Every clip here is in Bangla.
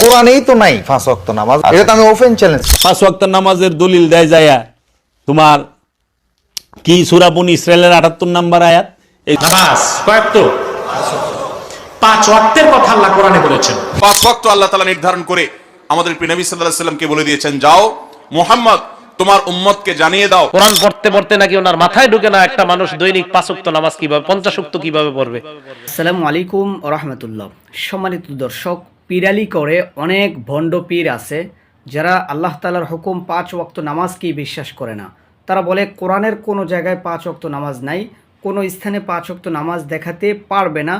কোরআনেই তো নাই পাঁচ ওয়াক্ত নামাজ। এটা তো আমি ওপেন চ্যালেঞ্জ পাঁচ ওয়াক্ত নামাজের দলিল দেয় যায়া তোমার কি সুরাবন ইসরায়েলের আটাত্তর নাম্বার আয়াত? এই নামাজ কয়েক তো পাঁচ ওয়াক্তের কথা আল্লাহ কোরআনে বলেছেন। পাঁচ ওয়াক্ত আল্লাহ তালা নির্ধারণ করে আমাদের প্রিয় নবী সাল্লাহ সাল্লামকে বলে দিয়েছেন যাও মোহাম্মদ তোমার উম্মতকে জানিয়ে দাও। কোরআন পড়তে পড়তে নাকি ওনার মাথায় ঢুকে না একটা মানুষ দৈনিক পাঁচ পাঁচক্ত নামাজ কীভাবে পঞ্চাশক্ত কীভাবে পড়বে? আসসালামু আলাইকুম রহমতুল্লাহ। সম্মানিত দর্শক পিরালি করে অনেক ভণ্ড পীর আছে, যারা আল্লাহ তালার হুকুম পাঁচ ওয়াক্ত নামাজকেই বিশ্বাস করে না। তারা বলে, কোরআনের কোনো জায়গায় পাঁচ ওয়াক্ত নামাজ নাই, কোনো স্থানে পাঁচ ওয়াক্ত নামাজ দেখাতে পারবে না।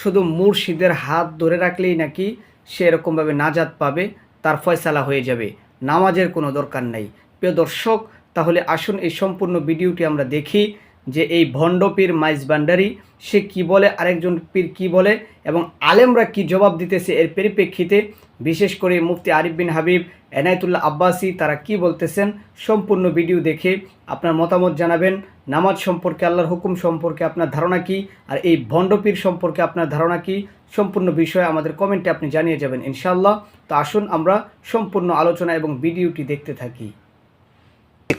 শুধু মুর্শিদের হাত ধরে রাখলেই নাকি সে এরকমভাবে নাজাত পাবে, তার ফয়সালা হয়ে যাবে। নামাজের কোনো দরকার নাই। প্রিয় দর্শক, তাহলে আসুন এই সম্পূর্ণ ভিডিওটি আমরা দেখি। যে এই ভণ্ড পীর মাইজ বান্ডারি সে কি বলে, আরেকজন পীর কি বলে এবং আলেমরা কি জবাব দিতেছে এর পরিপ্রেক্ষিতে বিশেষ করে মুফতি আরিফ বিন হাবিব, এনায়তুল্লাহ আব্বাসি, তারা কি বলতেছেন সম্পূর্ণ ভিডিও দেখে আপনার মতামত জানাবেন। নামাজ সম্পর্কে, আল্লাহর হুকুম সম্পর্কে আপনার ধারণা কি? আর এই ভণ্ড পীর সম্পর্কে আপনার ধারণা কি? সম্পূর্ণ বিষয়ে আমাদের কমেন্টে আপনি জানিয়ে যাবেন ইনশাআল্লাহ। তো আসুন আমরা সম্পূর্ণ আলোচনা এবং ভিডিওটি দেখতে থাকি।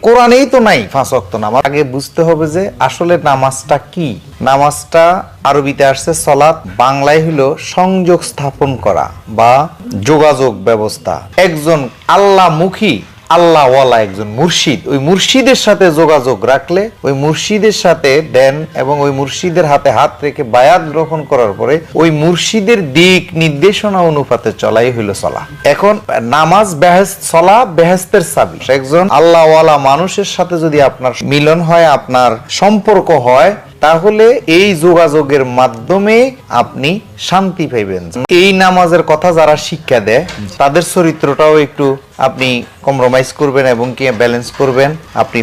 কোরআনেই তো নাই ফাঁস অক্ত নামাজ। আগে বুঝতে হবে যে আসলে নামাজটা কি? নামাজটা আরবিতে আসছে সলাৎ, বাংলায় হলো সংযোগ স্থাপন করা বা যোগাযোগ ব্যবস্থা। একজন আল্লাহমুখী আল্লাহওয়ালা একজন মুর্শিদ। ওই মুর্শিদের সাথে যোগাযোগ রাখলে, ওই মুর্শিদের সাথে দেন এবং ওই মুর্শিদের হাতে হাত রেখে বায়াত গ্রহণ করার পরে ওই মুর্শিদের দিক নির্দেশনা অনুপাতে চলাই হইল চলা এখন নামাজ বেহেস্ত চলা বেহেস্তের চাবি একজন আল্লাহওয়ালা মানুষের সাথে যদি আপনার মিলন হয়, আপনার সম্পর্ক হয় তাহলে এই যোগাযোগের মাধ্যমে আপনি শান্তি পাইবেন। এই নামাজের কথা যারা শিক্ষা দেয়, তাদের চরিত্রটাও একটু আপনি কম্প্রোমাইজ করবেন এবং কি ব্যালেন্স করবেন। আপনি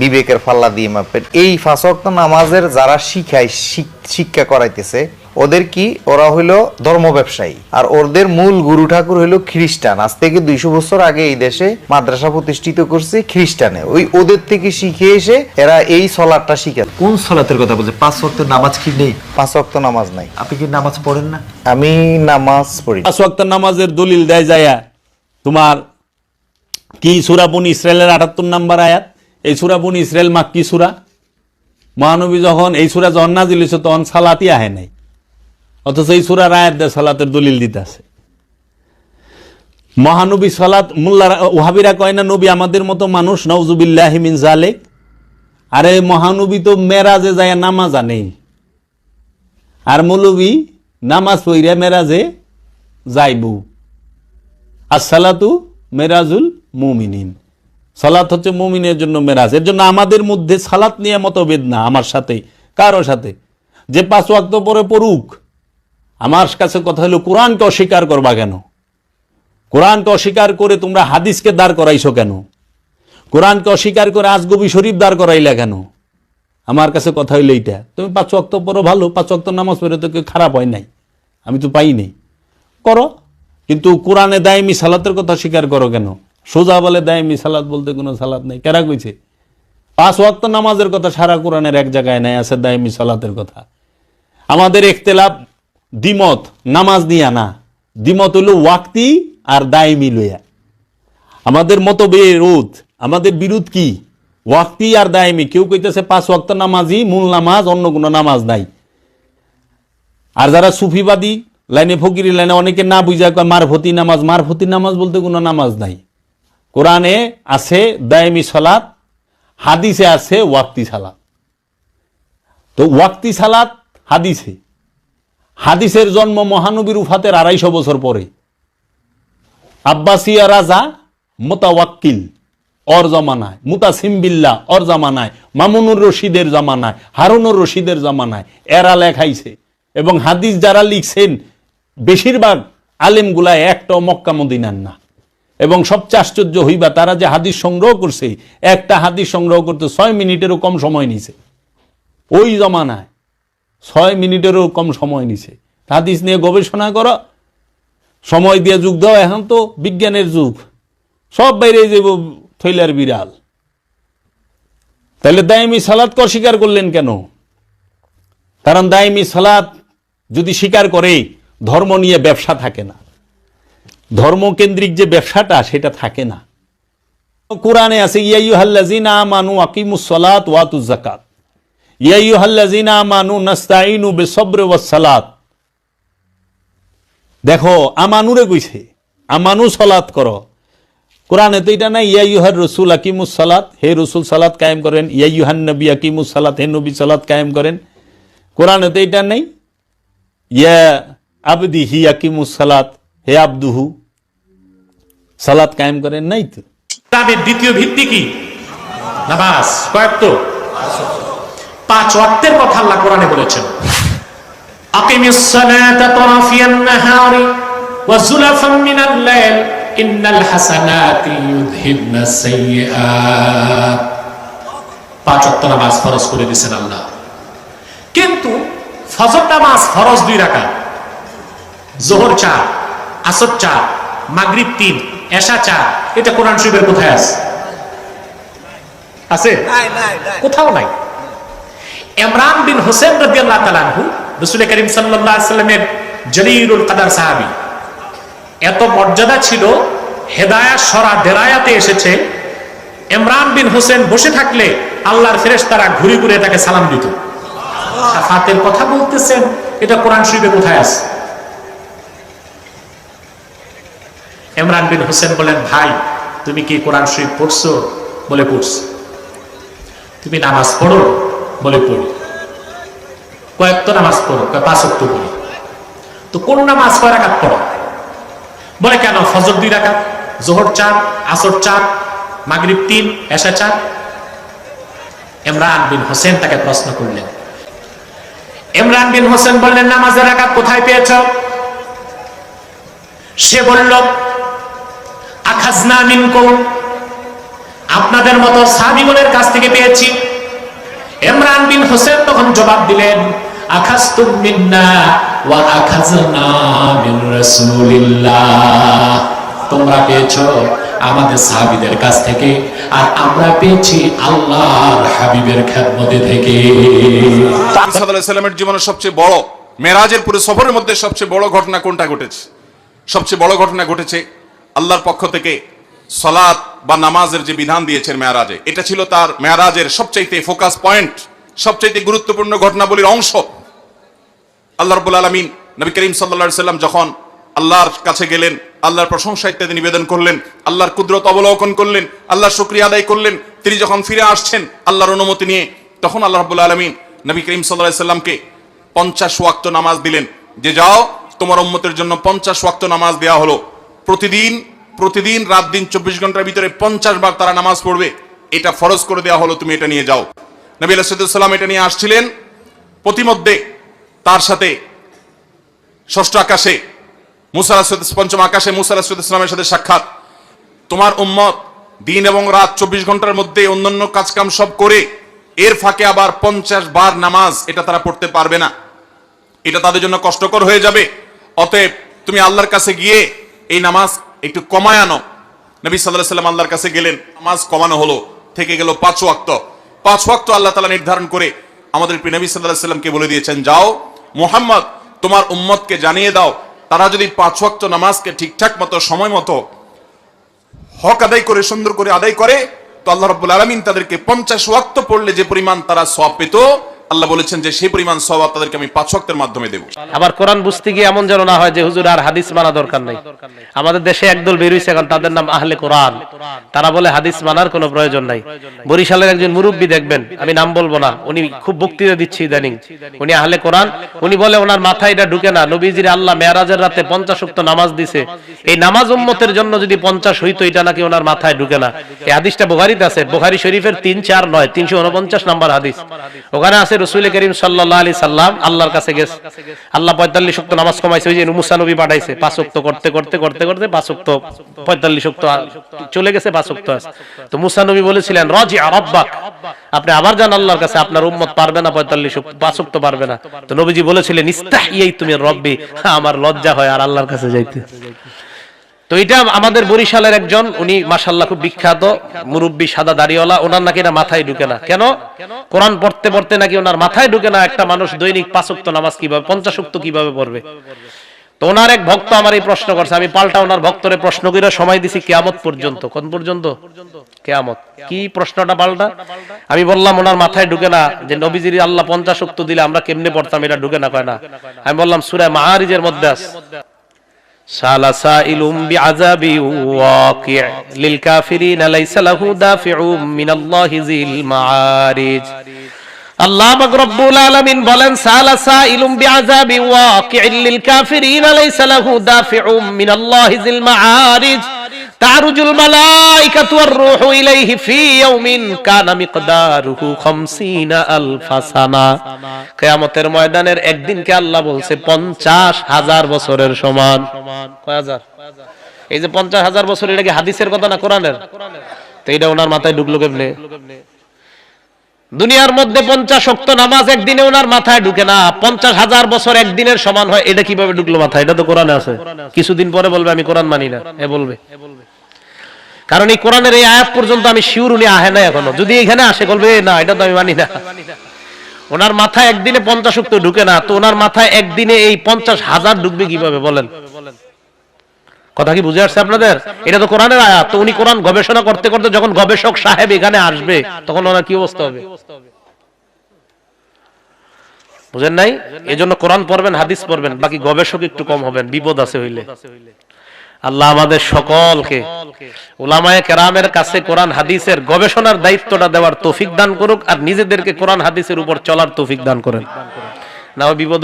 বিবেকের ফাল্লা দিয়ে মাপবেন। এই ফাঁসক্ত নামাজের যারা শিখায় শিক্ষা করাইতেছে ওদের কি? ওরা হইল ধর্ম ব্যবসায়ী। আর ওদের মূল গুরু ঠাকুর হইল খ্রিস্টান। আজ থেকে দুইশো বছর আগে এই দেশে মাদ্রাসা প্রতিষ্ঠিত করছে খ্রিস্টানে। ওই ওদের থেকে শিখে এসে এরা এই সলাটটা শিখে কোন সলাতের কথা বলছে? পাঁচ ওয়াক্ত নামাজ কি নেই? পাঁচ ওয়াক্ত নামাজ নাই। আপনি কি নামাজ পড়েন না? আমি নামাজ পড়ি। পাঁচ ওয়াক্ত নামাজের দলিল দেয় যায়া তোমার কি সুরা সুরাবন ইসরায়েলের আটাত্তর নাম্বার আয়াত? এই সুরা সুরাবন ইসরায়েল মা কি সুরা? মহানবী যখন এই সুরা যখন নাজিল তখন সালাতি আহে নাই। অথচ এই সুরার আয়াত দেয় সালাতের দলিল দিতে আছে। মহানবী সালাত মোল্লা ওহাবিরা কয় না, নবী আমাদের মতো মানুষ নওজুবিল্লাহ মিন জালেক আরে মহানবী তো মেরাজে যায় নামাজ আনে আর মৌলবী নামাজ পইরা মেরাজে যাইবু। আর সালাতু মেরাজুল মুমিনিন। সালাত হচ্ছে মুমিনের জন্য মেরাজ। এর জন্য আমাদের মধ্যে সালাত নিয়ে মতভেদ না, আমার সাথে, কারও সাথে। যে পাঁচ ওয়াক্ত পরে পড়ুক আমার কাছে কথা হলো, কোরআনকে অস্বীকার করবা কেন? কোরআনকে অস্বীকার করে তোমরা হাদিসকে দাঁড় করাইছো কেন? কোরআনকে অস্বীকার করে আজগবি শরীফ দাঁড় করাইলা কেন? আমার কাছে কথা হইল এইটা। তুমি পাঁচ অক্ত পড়ো ভালো, পাঁচ অক্ত নামাজ পড়ে তো কেউ খারাপ হয় নাই। আমি তো পাই নাই। করো। কিন্তু কোরআনে দায়মি সালাতের কথা স্বীকার করো কেন? সোজা বলে দায়মি সালাত বলতে কোনো সালাত নেই। কেরা কইছে? পাঁচ ওয়াক্ত নামাজের কথা সারা কোরআনের এক জায়গায় নাই, আছে দায়মি সালাতের কথা। আমাদের একতেলাপ দ্বিমত, নামাজ নিয়া না। দ্বিমত হইল ওয়াক্তি আর দায়মি লইয়া। আমাদের মতবিরোধ আমাদের বিরোধ কি? ওয়াক্তি আর দায়মি। কেউ কইতেছে পাঁচ ওয়াক্ত নামাজই মূল নামাজ, অন্য কোনো নামাজ নাই। আর যারা সুফিবাদী, লাইনে ফকিরি লাইনে অনেকে না বুঝা কয়, মারফতি নামাজ মারফতি নামাজ বলতে কোনো নামাজ নাই। কোরআনে আছে দায়মি সালাত, হাদিসে আছে ওয়াক্তি সালাত। তো ওয়াক্তি সালাত, হাদিসে। হাদিসের জন্ম মহানবীর উফাতের আড়াইশো বছর পরে। আব্বাসিয়া রাজা মোতাওয়াক্কিল, অর জমানায়। মুতাসিমবিল্লা অর জামানায়। মামুনুর রশিদের জামানায়। হারুনুর রশিদের জামানায়। এরা লেখাইছে। এবং হাদিস যারা লিখছেন, বেশিরভাগ আলেমগুলা একটাও মক্কা মদিনার না। এবং সবচেয়ে আশ্চর্য হইবা, তারা যে হাদিস সংগ্রহ করছে, একটা হাদিস সংগ্রহ করতে ছয় মিনিটেরও কম সময় নিছে। ওই জমানায় মিনিটেরও কম সময় নিছে। হাদিস নিয়ে গবেষণা করা। সময় দিয়ে যুগ দাও, এখন তো বিজ্ঞানের যুগ। সব বাইরে যাব থৈলার বিড়াল। তাহলে দায়মি সালাদকে অস্বীকার করলেন কেন? কারণ দায়মি সালাদ যদি স্বীকার করে, ধর্ম নিয়ে ব্যবসা থাকে না। ধর্মকেন্দ্রিক যে ব্যবসাটা, সেটা থাকে না। কোরআনে আছে ইয়াইয়ুহাল্লাযিনা আমানু আকিমুস সালাত ওয়াতুজ যাকাত। দেখো, আমানুরে কইছে, আমানু সালাত করো। কোরআনে তো এটা নাই ইয়াইয়ুহার রসুল আকিমুস সালাত। হে রসুল, সালাত কায়েম করেন। ইয়াইয়ুহান নবী আকিমুস সালাত। হে নবী, সালাত কায়েম করেন। কোরআনে তো এটা নেই, ইয়া আবদি হি আকিমুস সালাত। হে আব্দুহু, সালাত কায়েম করেন নাই তো? দ্বিতীয় ভিত্তি কি? নামাজ, কয়েক তো? পাঁচ ওয়াক্তের কথা আল্লাহ কোরআনে বলেছেন। আকিমিস সালাতা তারাফিয়ান নাহারি ওয়া যুলাফান মিনাল লাইল ইন্নাল হাসানাতি ইউযহিবনাস সাইয়্যাত পাঁচ ওয়াক্ত নামাজ ফরজ করে দিয়েছেন আল্লাহ। কিন্তু ফজর নামাজ ফরজ দুই রাকাত জোহর চার আসর চার মাগরিব তিন এশা চার এটা কোরআন শরীফের কোথায় আছে? আছে? কোথাও নাই। ইমরান বিন হোসেন রাদিয়াল্লাহু তাআলা আনহু, রাসূল করিম আলাইহি সাল্লামের জলিলুল কাদার সাহাবী। এত মর্যাদা ছিল, হেদায়াত, সরা দেরায়াতে এসেছে। ইমরান বিন হোসেন বসে থাকলে আল্লাহর ফেরেশতারা ঘুরে ঘুরে তাকে সালাম দিত। সাফাতের কথা বলতেছেন, এটা কোরআন শরীফে কোথায় আছে? ইমরান বিন হোসেন বলেন, ভাই, তুমি কি কোরআন শরীফ পড়ছো? বলে, পড়ছি। তুমি নামাজ পড়ো? বলে পড়ি। কয়েক তো নামাজ পড়ো পাঁচ অক্ট পড়ি। তো কোন নামাজ কয় রাকাত পড়ো? বলে কেন? ফজর দুই রাকাত, জোহর চার, আসর চার, মাগরিব তিন, এশা চার। ইমরান বিন হোসেন তাকে প্রশ্ন করলেন। ইমরান বিন হোসেন বললেন, নামাজের রাকাত কোথায় পেয়েছ? সে বলল, আখাজনা মিনকুম। আপনাদের মতো সাহাবীগণের কাছ থেকে পেয়েছি। ইমরান বিন হোসেন তখন জবাব দিলেন আখাজতুম মিন্না মিন তোমরা পেয়েছ আমাদের সাহাবীদের কাছ থেকে, আর আমরা পেয়েছি আল্লাহর হাবিবের খেদমতে থেকে। সাল্লামের জীবনের সবচেয়ে বড়, মেরাজের পুরো সফরের মধ্যে সবচেয়ে বড় ঘটনা কোনটা ঘটেছে? সবচেয়ে বড় ঘটনা ঘটেছে আল্লাহর পক্ষ থেকে সলাৎ বা নামাজের যে বিধান দিয়েছেন মেয়ারাজে, এটা ছিল তার মেয়ারাজের সবচাইতে ফোকাস পয়েন্ট সবচাইতে গুরুত্বপূর্ণ ঘটনাবলীর অংশ। আল্লাহ রব্বুল আলমিন নবী করিম সাল্লা সাল্লাম যখন আল্লাহর কাছে গেলেন, আল্লাহর প্রশংসা ইত্যাদি নিবেদন করলেন, আল্লাহর কুদরত অবলোকন করলেন, আল্লাহর শুক্রিয়া আদায় করলেন, তিনি যখন ফিরে আসছেন আল্লাহর অনুমতি নিয়ে, তখন আল্লাহ রব্বুল আলমিন নবী করিম সাল্লাহ সাল্লামকে পঞ্চাশ ওয়াক্ত নামাজ দিলেন। যে যাও, তোমার উম্মতের জন্য পঞ্চাশ ওয়াক্ত নামাজ দেওয়া হলো। প্রতিদিন প্রতিদিন রাত দিন চব্বিশ ঘণ্টার ভিতরে পঞ্চাশ বার তারা নামাজ পড়বে। এটা ফরজ করে দেওয়া হলো, তুমি এটা নিয়ে যাও। নবী আলাইসাল্লাম এটা নিয়ে আসছিলেন। প্রতিমধ্যে তার সাথে ষষ্ঠ আকাশে মুসা পঞ্চম আকাশে মুসা আলাহিসাল্লামের সাথে সাক্ষাৎ। তোমার উম্মত দিন এবং রাত চব্বিশ ঘণ্টার মধ্যে অন্যান্য কাজকাম সব করে, এর ফাঁকে আবার পঞ্চাশ বার নামাজ এটা তারা পড়তে পারবে না। এটা তাদের জন্য কষ্টকর হয়ে যাবে। অতএব তুমি আল্লাহর কাছে গিয়ে এই নামাজ একটু কমায় আনো। নবী সাল্লাহ সাল্লাম আল্লাহর কাছে গেলেন, নামাজ কমানো হলো, থেকে গেল পাঁচ ওয়াক্ত। পাঁচ ওয়াক্ত আল্লাহ তালা নির্ধারণ করে আমাদের নবী সাল্লাহ সাল্লামকে বলে দিয়েছেন, যাও, মোহাম্মদ, তোমার উম্মতকে জানিয়ে দাও, তারা যদি পাঁচ ওয়াক্ত নামাজকে ঠিকঠাক মতো, সময় মতো, হক আদায় করে, সুন্দর করে আদায় করে, তো আল্লাহ রব্বুল আলমিন তাদেরকে পঞ্চাশ ওয়াক্ত পড়লে যে পরিমাণ তারা সব পেত আল্লাহ বলেছেন যে সেই পরিমাণ সবাব তাদেরকে আমি পাঁচ ওয়াক্তের মাধ্যমে দেবো। আবার কোরআন বুঝতে গিয়ে এমন যেন না হয় যে হুজুর আর হাদিস মানা দরকার নাই। আমাদের দেশে একদল বেরিয়েছে এখন, তাদের নাম আহলে কোরআন। তারা বলে হাদিস মানার কোনো প্রয়োজন নাই। বরিশালের একজন মুরব্বী দেখবেন, আমি নাম বলব না, উনি খুব বক্তৃতা দিচ্ছি ইদানিং। উনি আহলে কোরআন, উনি বলে ওনার মাথায় এটা ঢুকে না। নবীজির আল্লাহ মেয়ারাজের রাতে পঞ্চাশ উক্ত নামাজ দিছে। এই নামাজ উম্মতের জন্য যদি পঞ্চাশ হইতো, এটা নাকি ওনার মাথায় ঢুকে না। এই হাদিসটা বোখারিতে আছে, বোখারি শরীফের তিন চার নয়, তিনশো উনপঞ্চাশ নাম্বার হাদিস। ওখানে আছে রসুল করিম সাল্লাহ আলী সাল্লাম আল্লাহর কাছে গেছে। আল্লাহ পঁয়তাল্লিশ উক্ত নামাজ কমাইছে, ওই যে মুসা নবী পাঠাইছে, পাঁচ উক্ত করতে করতে করতে করতে পাঁচ উক্ত পঁয়তাল্লিশ উক্ত চলে গেছে, পাঁচ উক্ত আছে তো মুসা নবী বলেছিলেন, রজি আরব্বাক আপনি আবার যান আল্লাহর কাছে, আপনার উম্মত পারবে না পঁয়তাল্লিশ উক্ত পাঁচ পারবে না। তো নবীজি বলেছিলেন ইস্তাহিয়াই তুমি রব্বি। আমার লজ্জা হয় আর আল্লাহর কাছে যাইতে। তো এটা আমাদের বরিশালের একজন, উনি মাসাল্লাহ খুব বিখ্যাত মুরব্বী সাদা দাড়িওয়ালা, ওনার নাকি না মাথায় ঢুকে না। কেন? কোরআন পড়তে পড়তে নাকি ওনার মাথায় ঢুকে না একটা মানুষ দৈনিক পাঁচক্ত নামাজ কীভাবে, পঞ্চাশ উক্ত কীভাবে পড়বে? তো ওনার এক ভক্ত আমার এই প্রশ্ন করছে, আমি পাল্টা ওনার ভক্তরে প্রশ্ন করে সময় দিছি কেয়ামত পর্যন্ত। কোন পর্যন্ত? কেয়ামত। কি প্রশ্নটা পাল্টা? আমি বললাম, ওনার মাথায় ঢুকে না, যে নবীজির আল্লাহ পঞ্চাশ উক্ত দিলে আমরা কেমনে পড়তাম, এটা ঢুকে না, কয় না? আমি বললাম সুরায় মাহারিজের মধ্যে আছে। সালা সাইলুম বিআযাবি ওয়াকি লিল কাফিরিন লাইসা লাহু দাফিউ মিনাল্লাহি যিল মাআরিজ। আল্লাহ পাক রব্বুল আলামিন বলেন সালা সাইলুম বিআযাবি ওয়াকি লিল কাফিরিন লাইসা লাহু তারুজুল মালাইকাতু ওয়ার রূহু ইলাইহি ফি ইয়াউমিন কানা মিকদারুহু 50 আলফা সানা কিয়ামতের ময়দানের একদিনকে আল্লাহ বলছে 50 হাজার বছরের সমান। কয় হাজার? এই যে 50 হাজার বছর, এটা কি হাদিসের কথা না কোরআনের? তো এটা ওনার মাথায় ঢুকলো কেমনে? দুনিয়ার মধ্যে পঞ্চাশ অক্ত নামাজ একদিনে ওনার মাথায় ঢুকে না। পঞ্চাশ হাজার বছর একদিনের সমান হয়, এটা কীভাবে ঢুকলো মাথায়? এটা তো কোরআনে আছে। কিছুদিন পরে বলবে, আমি কোরআন মানি না। এ বলবে। কারণ এই কোরআনের এই আয়াত পর্যন্ত আমি শিউর উনি আহে না এখনও। যদি এখানে আসে, বলবে না, এটা তো আমি মানি না। ওনার মাথায় একদিনে পঞ্চাশ অক্ত ঢুকে না, তো ওনার মাথায় একদিনে এই পঞ্চাশ হাজার ঢুকবে কীভাবে, বলেন? কথা কি বুঝে আসছে আপনাদের? এটা তো কোরআনের আয়াত, তো উনি কোরআন গবেষণা করতে করতে যখন গবেষক সাহেব এখানে আসবে, তখন ওনার কি অবস্থা হবে? বুঝেন নাই? এই জন্য কোরআন পড়বেন, হাদিস পড়বেন, বাকি গবেষক একটু কম হবেন, বিপদ আছে হইলে। আল্লাহ আমাদের সকলকে ওলামায় কেরামের কাছে কোরআন হাদিসের গবেষণার দায়িত্বটা দেওয়ার তৌফিক দান করুক আর নিজেদেরকে কোরআন হাদিসের উপর চলার তৌফিক দান করেন। না বিপদ